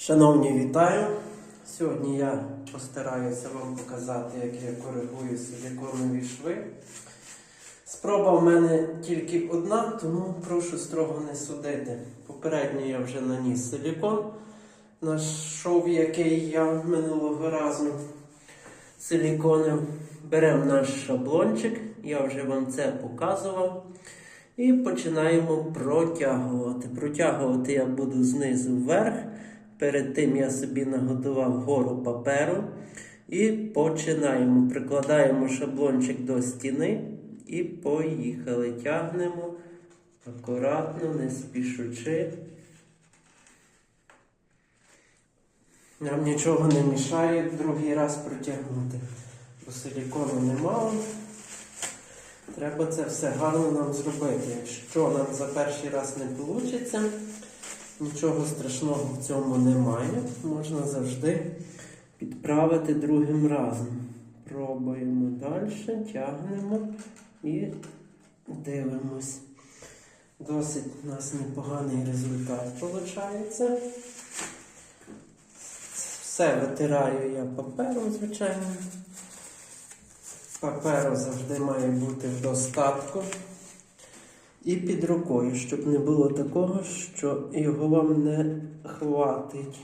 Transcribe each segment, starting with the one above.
Шановні, вітаю! Сьогодні я постараюся вам показати, як я коригую силіконові шви. Спроба в мене тільки одна, тому прошу строго не судити. Попередньо я вже наніс силікон на шов, який я минулого разу силіконив. Беремо наш шаблончик, я вже вам це показував. І починаємо протягувати. Протягувати я буду знизу вверх. Перед тим я собі наготував гору паперу. І починаємо. Прикладаємо шаблончик до стіни і поїхали. Тягнемо акуратно, не спішучи. Нам нічого не мішає другий раз протягнути. Бо силікону немало. Треба це все гарно нам зробити. Якщо нам за перший раз не вийде, нічого страшного в цьому немає. Можна завжди підправити другим разом. Пробуємо далі, тягнемо і дивимось. Досить у нас непоганий результат виходить. Все витираю я папером, звичайно. Паперу завжди має бути в достатку. І під рукою, щоб не було такого, що його вам не хватить.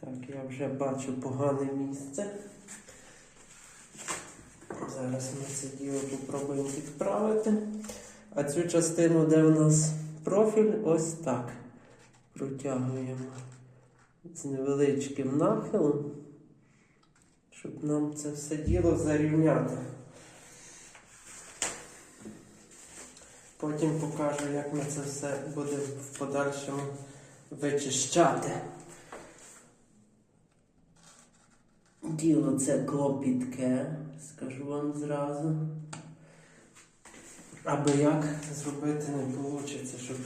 Так, я вже бачу погане місце. Зараз ми це діло попробуємо підправити. А цю частину, де в нас профіль, ось так. Протягуємо з невеличким нахилом щоб нам це все діло зарівняти. Потім покажу, як ми це все будемо в подальшому вичищати. Діло це клопітке, скажу вам зразу. Аби як зробити не вийде, щоб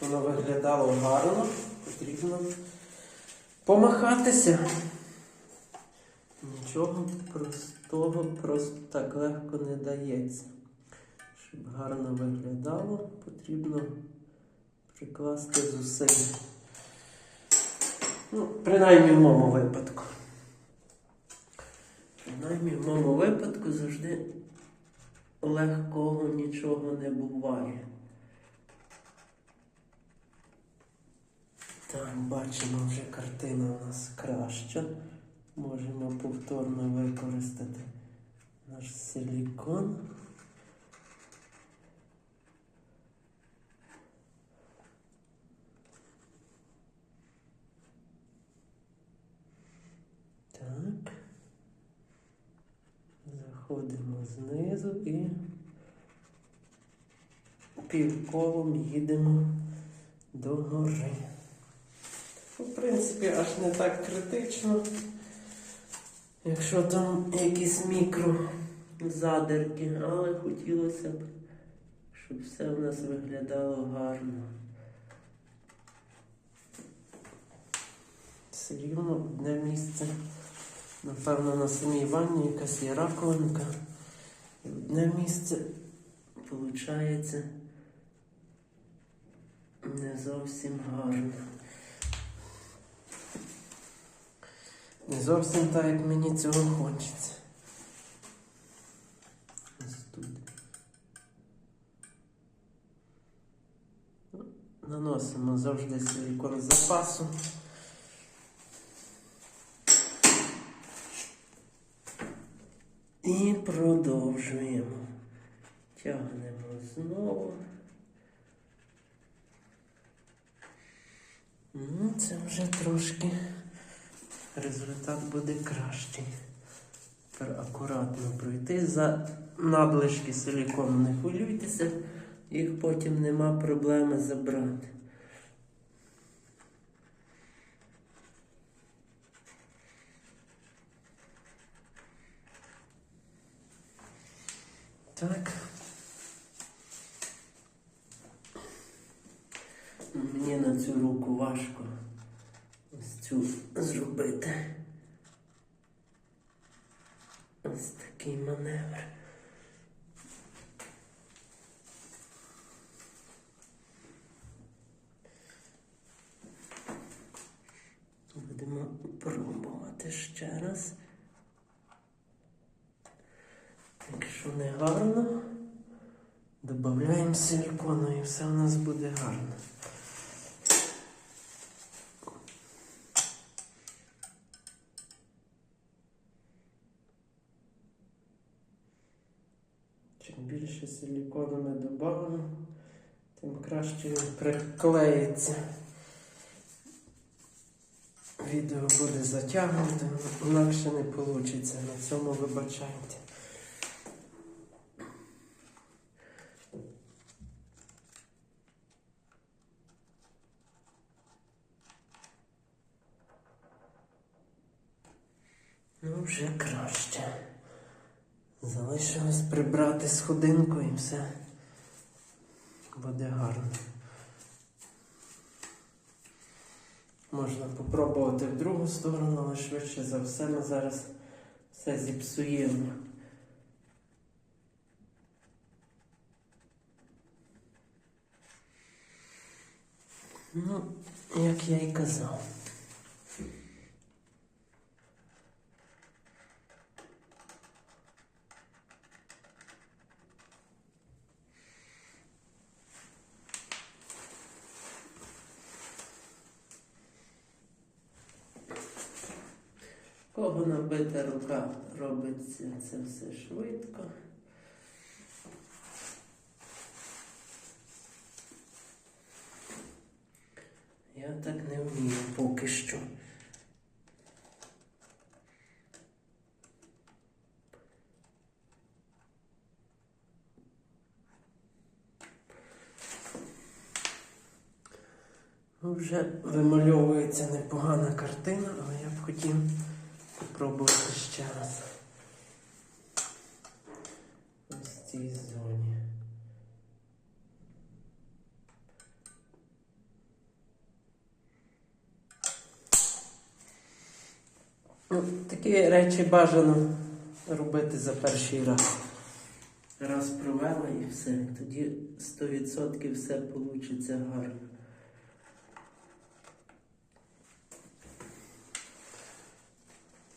воно виглядало гарно, потрібно помахатися. Нічого простого просто так легко не дається. Щоб гарно виглядало, потрібно прикласти зусиль. Ну, принаймні в моєму випадку. Принаймні в моєму випадку завжди легкого нічого не буває. Так, бачимо, вже картина у нас краща. Можемо повторно використати наш силікон. Так. Заходимо знизу і півколом їдемо до гори. В принципі, аж не так критично. Якщо там якісь мікро задерки, але хотілося б, щоб все в нас виглядало гарно. Все одне місце. Напевно, на самій ванні якась є раковинка. Одне місце виходить не зовсім гарно. Не зовсім так, як мені цього хочеться. Ось тут. Наносимо завжди силікон з запасу. І продовжуємо. Тягнемо знову. Ну, це вже трошки результат буде кращий. Тепер акуратно пройти за надлишки силікону. Не хвилюйтеся, їх потім нема проблеми забрати. Так. Мені на цю руку важко ось цю зробити. Ось такий маневр. Будемо пробувати ще раз. Не гарно, додаємо силікону і все у нас буде гарно. Чим більше силікону ми додамо, тим краще він приклеїться. Відео буде затягнуте, інакше не вийде. На цьому вибачайте. Ну, вже краще. Залишилось прибрати сходинку і все буде гарно. Можна попробувати в другу сторону, але швидше за все ми зараз все зіпсуємо. Ну, як я і казав. Кого набита рука робиться це все швидко. Я так не вмію поки що. Ну, Вже вимальовується непогана картина, але я б хотів спробувати ще раз. В цій зоні. Ну, такі речі бажано робити за перший раз. Раз провела і все. Тоді 100% все вийде гарно.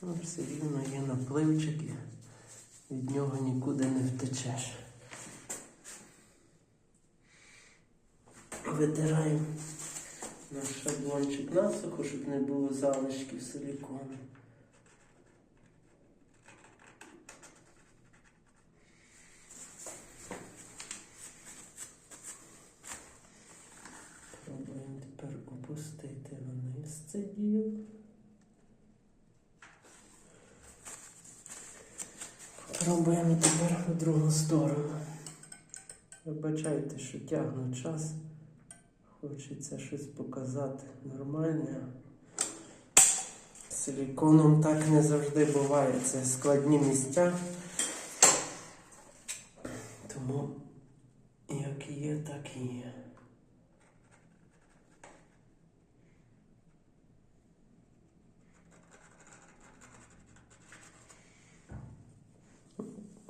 Ну, все рівно є напливчик і від нього нікуди не втечеш. Витираємо наш шаблончик насухо, щоб не було залишків силікону. Пробуємо тепер опустити вниз це діло. Пробуємо тепер в другу сторону. Вибачайте, що тягну час. Хочеться щось показати нормальне. Силіконом так не завжди буває. Це складні місця. Тому як є, так і є.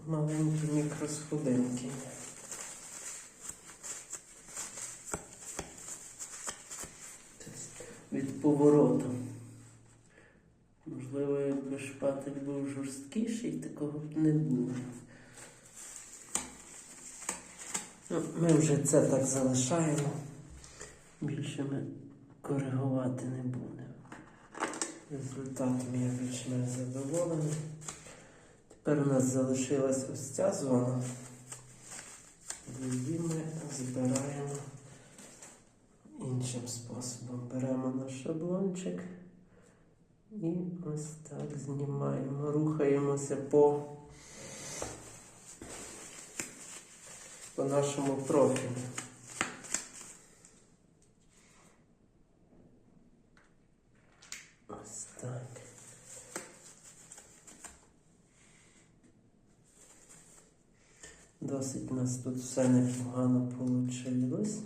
Маленькі мікросходинки. Від повороту. Можливо, якби шпатель був жорсткіший, такого б не було. Ну, ми вже це так залишаємо. Більше ми коригувати не будемо. Результатом я більш-менш задоволений. Тепер у нас залишилась ось ця зона. Її ми збираємо іншим способом. Беремо наш шаблончик і ось так знімаємо, рухаємося по, по нашому профілю. Ось так. Досить у нас тут все непогано вийшло.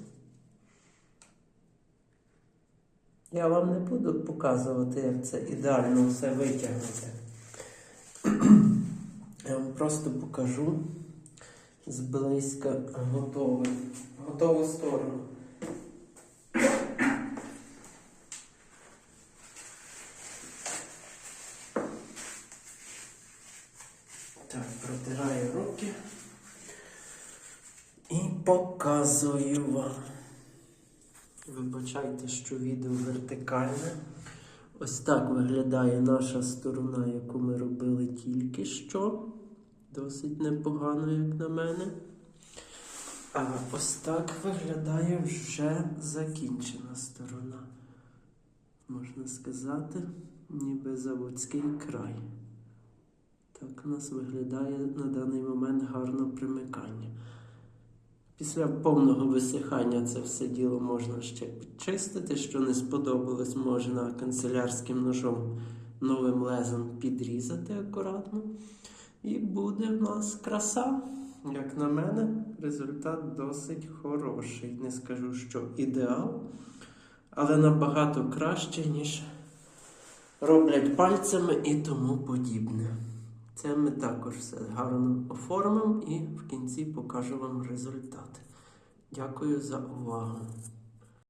Я вам не буду показувати, як це ідеально все витягнути. Я вам просто покажу зблизька готову, готову сторону. витираю руки і показую вам. Вибачайте, що відео вертикальне. Ось так виглядає наша сторона, яку ми робили тільки що. Досить непогано, як на мене. А ось так виглядає вже закінчена сторона. Можна сказати, ніби заводський край. Так у нас виглядає на даний момент гарно примикання. Після повного висихання це все діло можна ще підчистити. Що не сподобалось, можна канцелярським ножом новим лезом підрізати акуратно. І буде в нас краса. Як на мене, результат досить хороший. Не скажу, що ідеал, але набагато краще, ніж роблять пальцями і тому подібне. Це ми також все гарно оформимо і в кінці покажу вам результат. Дякую за увагу.